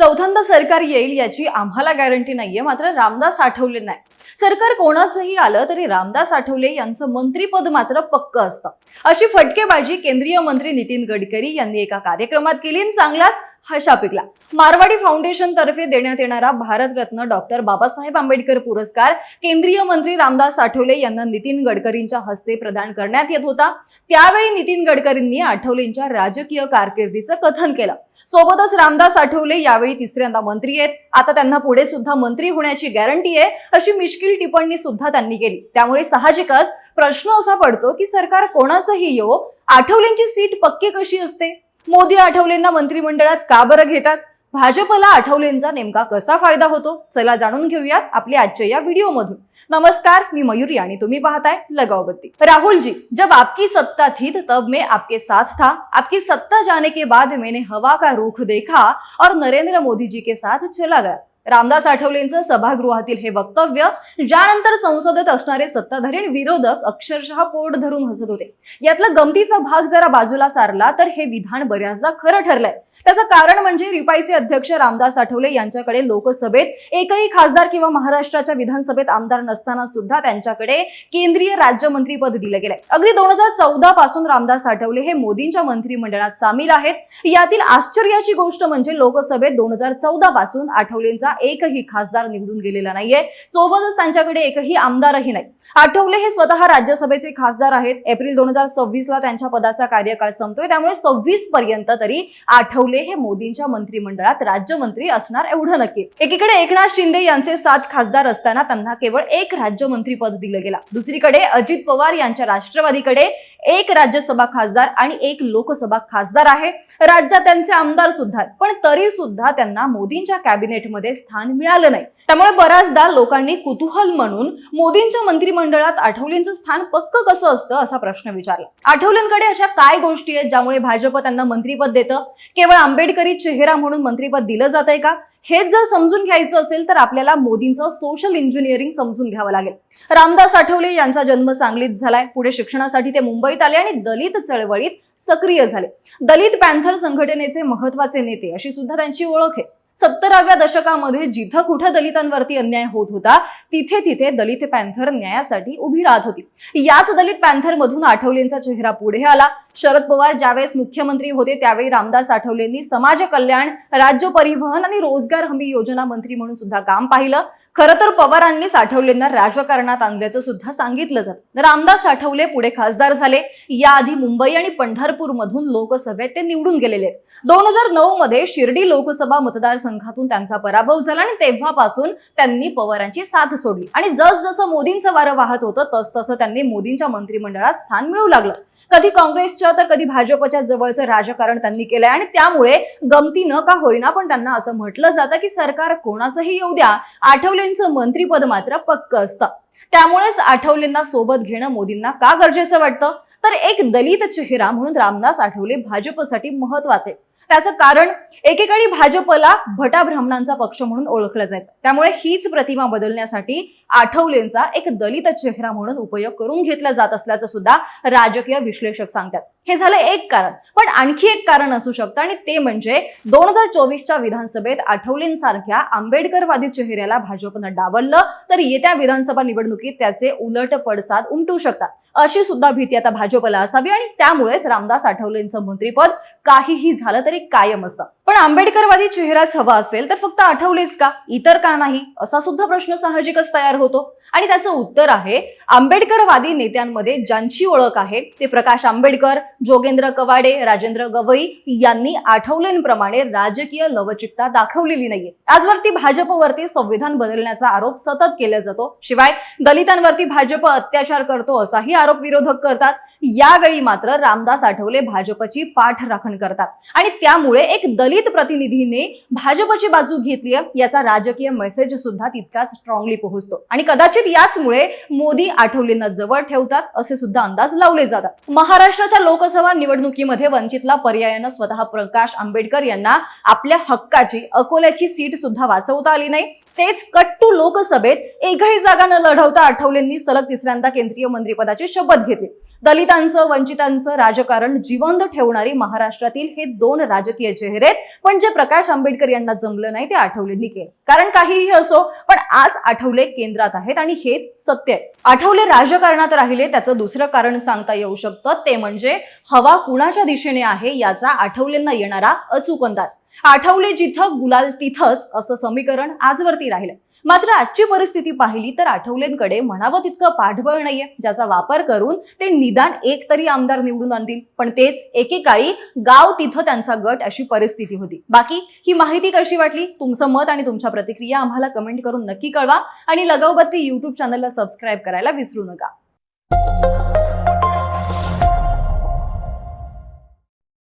चौथ्यांदा सरकार येईल याची आम्हाला गॅरंटी नाहीये मात्र रामदास आठवले नाही. सरकार कोणाचंही आलं तरी रामदास आठवले यांचं मंत्रीपद मात्र पक्क असतं. अशी फटकेबाजी केंद्रीय मंत्री नितीन गडकरी यांनी एका कार्यक्रमात केली आणि चांगलाच हा शापिकला मारवाडी फाउंडेशन तर्फे देण्यात येणारा भारतरत्न डॉक्टर बाबासाहेब आंबेडकर पुरस्कार केंद्रीय मंत्री रामदास आठवले यांना नितीन गडकरींच्या हस्ते प्रदान करण्यात येत होता. त्यावेळी नितीन गडकरींनी आठवलेंच्या राजकीय कारकिर्दीचं कथन केलं. सोबतच रामदास आठवले यावेळी तिसऱ्यांदा मंत्री आहेत. आता त्यांना पुढे सुद्धा मंत्री होण्याची गॅरंटी आहे अशी मिश्किल टिप्पणी सुद्धा त्यांनी केली. त्यामुळे साहजिकच प्रश्न असा पडतो की सरकार कोणाचंही येवो आठवलेंची सीट पक्की कशी असते? मोदी आठवलेंना मंत्रिमंडळात का बरं घेतात? भाजपला आठवलेंचा नेमका कसा फायदा होतो? चला जाणून घेऊयात आपल्या आजच्या या व्हिडिओमधून. नमस्कार मी मयुरी आणि तुम्ही पाहताय लगावबत्ती. राहुल जी जब आपकी सत्ता थी तब मैं आपके साथ था. आपकी सत्ता जाने के बाद मैंने हवा का रुख देखा और नरेंद्र मोदी जी के साथ चला गया. रामदास आठवलेंचं सभागृहातील हे वक्तव्य ज्यानंतर संसदेत असणारे सत्ताधारी आणि विरोधक अक्षरशः पोट धरून हसत होते. यातला गमतीचा भाग जरा बाजूला सारला तर हे विधान बऱ्याचदा खरं ठरलंय. त्याचं कारण म्हणजे रिपाईचे अध्यक्ष रामदास आठवले यांच्याकडे लोकसभेत एकही खासदार किंवा महाराष्ट्राच्या विधानसभेत आमदार नसताना सुद्धा त्यांच्याकडे केंद्रीय राज्यमंत्रीपद दिलं गेलंय. अगदी दोन हजार चौदा पासून रामदास आठवले हे मोदींच्या मंत्रिमंडळात सामील आहेत. यातील आश्चर्याची गोष्ट म्हणजे लोकसभेत दोन हजार चौदा पासून आठवलेंचा एकही खासदार निवडून गेलेला नाहीये. सोबतच त्यांच्याकडे एकही आमदारही नाही. आठवले हे स्वतः राज्यसभेचे खासदार आहेत. एप्रिल दोन हजार सव्वीस ला त्यांच्या पदाचा कार्यकाळ संपतोय. त्यामुळे सव्वीस पर्यंत तरी आठवले हे मोदींच्या मंत्रिमंडळात राज्यमंत्री असणार एवढं नक्की. एकीकडे एकनाथ शिंदे यांचे सात खासदार असताना त्यांना केवळ एक राज्यमंत्री पद दिलं गेलं. दुसरीकडे अजित पवार यांच्या राष्ट्रवादीकडे एक राज्यसभा खासदार आणि एक लोकसभा खासदार आहे. राज्यात त्यांचे आमदार सुद्धा पण तरी सुद्धा त्यांना मोदींच्या कॅबिनेटमध्ये स्थान मिळालं नाही. त्यामुळे बऱ्याचदा लोकांनी कुतूहल म्हणून मोदींच्या मंत्रिमंडळात आठवलेंचं स्थान पक्क कसं असतं असा प्रश्न विचारला. आठवलेंकडे अशा काय गोष्टी आहेत ज्यामुळे भाजप त्यांना मंत्रीपद देतं? केवळ आंबेडकरी चेहरा म्हणून मंत्रीपद दिलं जात आहे का? हेच जर समजून घ्यायचं असेल तर आपल्याला मोदींचं सोशल इंजिनिअरिंग समजून घ्यावं लागेल. रामदास आठवले यांचा जन्म सांगलीत झालाय. पुढे शिक्षणासाठी ते मुंबईत आले आणि दलित चळवळीत सक्रिय झाले. दलित पॅन्थर संघटनेचे महत्त्वाचे नेते अशी सुद्धा त्यांची ओळख आहे. सत्तराव्या दशकामध्ये जिथं कुठं दलितांवरती अन्याय होत होता तिथे तिथे दलित पॅन्थर न्यायासाठी उभी राहत होती. याच दलित पॅन्थर मधून आठवलेंचा चेहरा पुढे आला. शरद पवार ज्यावेळेस मुख्यमंत्री होते त्यावेळी रामदास आठवलेंनी समाज कल्याण राज्य परिवहन आणि रोजगार हमी योजना मंत्री म्हणून सुद्धा काम पाहिलं. खरं तर पवारांनी साठवलेंना राजकारणात आणल्याचं सुद्धा सांगितलं जातं. रामदास साठवले पुढे खासदार झाले. याआधी मुंबई आणि पंढरपूर मधून लोकसभेत ते निवडून गेलेले आहेत. दोन हजार नऊ मध्ये शिर्डी लोकसभा मतदारसंघातून त्यांचा पराभव झाला आणि तेव्हापासून त्यांनी पवारांची साथ सोडली. आणि जसजसं मोदींचं वारं वाहत होतं तस तसं त्यांनी मोदींच्या मंत्रिमंडळात स्थान मिळू लागलं. कधी काँग्रेसच्या तर कधी भाजपच्या जवळचं राजकारण त्यांनी केलंय आणि त्यामुळे गमती न का होईना पण त्यांना असं म्हटलं जातं की सरकार कोणाचंही येऊ द्या. आठवलेंचं मंत्रीपद मात्र पक्क असतं. त्यामुळेच आठवलेंना सोबत घेणं मोदींना का गरजेचं वाटतं? तर एक दलित चेहरा म्हणून रामदास आठवले भाजपसाठी महत्त्वाचे. त्याचं कारण एकेकाळी भाजपला भटा ब्राह्मणांचा पक्ष म्हणून ओळखलं जायचं. त्यामुळे हीच प्रतिमा बदलण्यासाठी आठवलेंचा एक दलित चेहरा म्हणून उपयोग करून घेतला जात असल्याचं सुद्धा राजकीय विश्लेषक सांगतात. हे झालं एक कारण. पण आणखी एक कारण असू शकतं आणि ते म्हणजे दोन हजार चोवीसच्या विधानसभेत आठवलेंसारख्या आंबेडकरवादी चेहऱ्याला भाजपनं डावललं तर येत्या विधानसभा निवडणुकीत त्याचे उलट पडसाद उमटू शकतात. अशी सुद्धा भीती आता भाजपला असावी आणि त्यामुळेच रामदास आठवलेंचं मंत्रीपद काहीही झालं तरी कायम असतं. पण आंबेडकरवादी चेहराच हवा असेल तर फक्त आठवलेच का? इतर का नाही? असा सुद्धा प्रश्न साहजिकच तयार होतो. आणि त्याचं उत्तर आहे आंबेडकरवादी नेत्यांमध्ये ज्यांची ओळख आहे ते प्रकाश आंबेडकर जोगेंद्र कवाडे राजेंद्र गवई यांनी आठवलेंप्रमाणे राजकीय लवचिकता दाखवलेली नाहीये. आजवरती भाजपवरती संविधान बदलण्याचा आरोप सतत केला जातो. शिवाय दलितांवरती भाजप अत्याचार करतो असाही आरोप विरोधक करतात. यावेळी मात्र रामदास आठवले भाजपची पाठराखण करतात. आणि त्यामुळे एक दलित प्रतिनिधीने भाजपची बाजू घेतली याचा राजकीय मेसेज सुद्धा तितकाच स्ट्रॉंगली पोहोचतो. आणि कदाचित याचमुळे मोदी आठवलेंना जवळ ठेवतात असे सुद्धा अंदाज लावले जातात. महाराष्ट्राच्या लोकसभा निवडणुकीमध्ये वंचितला पर्यायानं स्वतः प्रकाश आंबेडकर यांना आपल्या हक्काची अकोल्याची सीट सुद्धा वाचवता आली नाही. तेच कट टू लोकसभेत एकही जागा न लढवता आठवलेंनी सलग तिसऱ्यांदा केंद्रीय मंत्रिपदाची शपथ घेतली. दलितांचं वंचितांचं राजकारण जिवंत ठेवणारी महाराष्ट्रातील हे दोन राजकीय चेहरे आहेत. पण जे प्रकाश आंबेडकर यांना जमलं नाही ते आठवलेंनी केलं. कारण काहीही असो पण आज आठवले केंद्रात आहेत आणि हेच सत्य आहे. आठवले राजकारणात राहिले त्याचं दुसरं कारण सांगता येऊ शकतं ते म्हणजे हवा कुणाच्या दिशेने आहे याचा आठवलेंना येणारा अचूक अंदाज. आठवले जिथं गुलाल तिथंच असं समीकरण आजवरती राहिलं. मात्र आजची परिस्थिती पाहिली तर आठवलेंकडे म्हणावं तितकं पाठबळ नाहीये ज्याचा वापर करून ते निदान एक तरी आमदार निवडून आणतील. पण तेच एकेकाळी गाव तिथं त्यांचा गट अशी परिस्थिती होती. बाकी ही माहिती कशी वाटली? तुमचं मत आणि तुमच्या प्रतिक्रिया आम्हाला कमेंट करून नक्की कळवा. आणि लगावबत्ती युट्यूब चॅनलला सबस्क्राईब करायला विसरू नका.